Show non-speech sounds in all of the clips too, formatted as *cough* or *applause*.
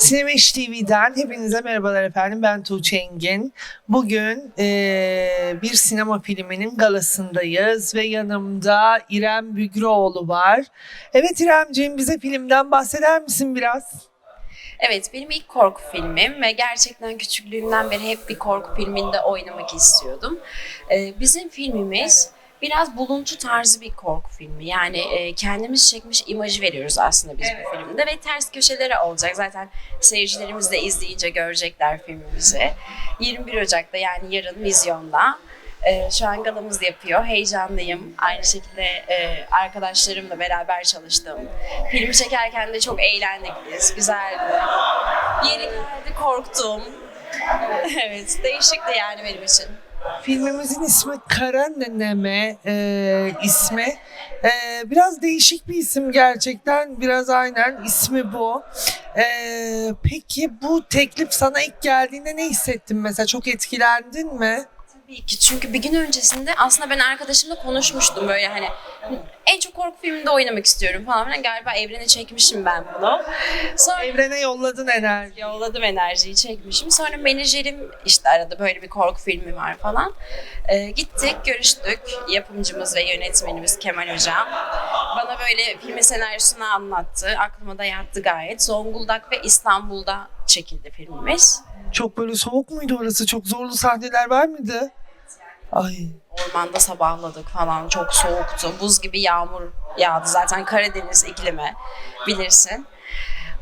Sinemeş TV'den hepinize merhabalar efendim. Ben Tuğçe Engin. Bugün eee, bir sinema filminin galasındayız ve yanımda İrem Bügroğlu var. Evet İremciğim bize filmden bahseder misin biraz? Evet, benim ilk korku filmim ve gerçekten küçüklüğümden beri hep bir korku filminde oynamak istiyordum. Ee, bizim filmimiz biraz buluntu tarzı bir korku filmi. Yani e, kendimiz çekmiş imajı veriyoruz aslında biz bu filmde ve ters köşeleri olacak. Zaten seyircilerimiz de izleyince görecekler filmimizi. 21 Ocak'ta yani yarın vizyonda. Ee, şu an galamız yapıyor. Heyecanlıyım. Aynı şekilde e, arkadaşlarımla beraber çalıştım. Filmi çekerken de çok eğlendik biz. Güzeldi. Yeri geldi korktum. *laughs* evet değişikti yani benim için. Filmimizin ismi Kara Neneme eee, ismi. Eee, biraz değişik bir isim gerçekten. Biraz aynen ismi bu. Eee, peki bu teklif sana ilk geldiğinde ne hissettin mesela? Çok etkilendin mi? Tabii ki çünkü bir gün öncesinde aslında ben arkadaşımla konuşmuştum böyle hani en çok korku filminde oynamak istiyorum falan filan. Galiba evrene çekmişim ben bunu. Sonra Evrene yolladın enerji. yolladım enerjiyi çekmişim. Sonra menajerim işte arada böyle bir korku filmi var falan. Ee, gittik görüştük yapımcımız ve yönetmenimiz Kemal Hocam. Bana böyle filmin senaryosunu anlattı. Aklıma da yattı gayet. Zonguldak ve İstanbul'da çekildi filmimiz. Çok böyle soğuk muydu orası? Çok zorlu sahneler var mıydı? Ay Ormanda sabahladık falan. Çok soğuktu. Buz gibi yağmur yağdı. Zaten Karadeniz iklimi bilirsin.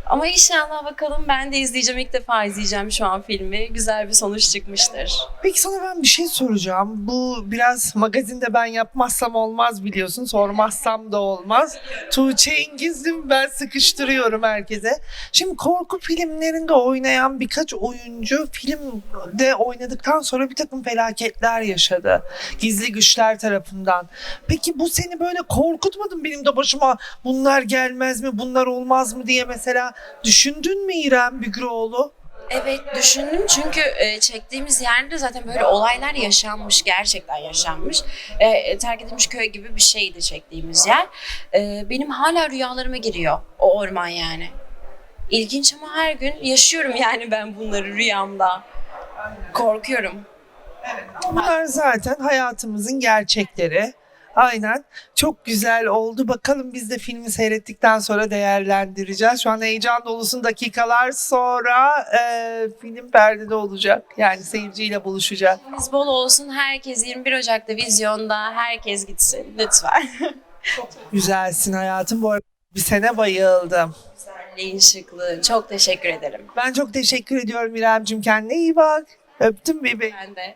Ama inşallah bakalım ben de izleyeceğim. ilk defa izleyeceğim şu an filmi. Güzel bir sonuç çıkmıştır. Peki sana ben bir şey soracağım. Bu biraz magazinde ben yapmazsam olmaz biliyorsun. Sormazsam da olmaz. Tuğçe İngiz'im ben sıkıştırıyorum herkese. Şimdi korku filmlerinde oynayan birkaç oyuncu filmde oynadıktan sonra bir takım felaketler yaşadı. Gizli güçler tarafından. Peki bu seni böyle korkutmadı mı benim de başıma bunlar gelmez mi bunlar olmaz mı diye mesela düşündün mü İrem Bügroğlu? Evet düşündüm çünkü e, çektiğimiz yerde zaten böyle olaylar yaşanmış. Gerçekten yaşanmış. E, terk edilmiş köy gibi bir şeydi çektiğimiz yer. E, benim hala rüyalarıma giriyor o orman yani. İlginç ama her gün yaşıyorum yani ben bunları rüyamda. Korkuyorum. Bunlar zaten hayatımızın gerçekleri. Aynen. Çok güzel oldu. Bakalım biz de filmi seyrettikten sonra değerlendireceğiz. Şu an heyecan dolusun dakikalar sonra e, film perdede olacak. Yani seyirciyle buluşacak. Biz bol olsun. Herkes 21 Ocak'ta vizyonda. Herkes gitsin lütfen. *laughs* Güzelsin hayatım. Bu arada bir sene bayıldım. Güzelliğin şıklığı. Çok teşekkür ederim. Ben çok teşekkür ediyorum İremcim. Kendine iyi bak. Öptüm bebeğim. Ben de.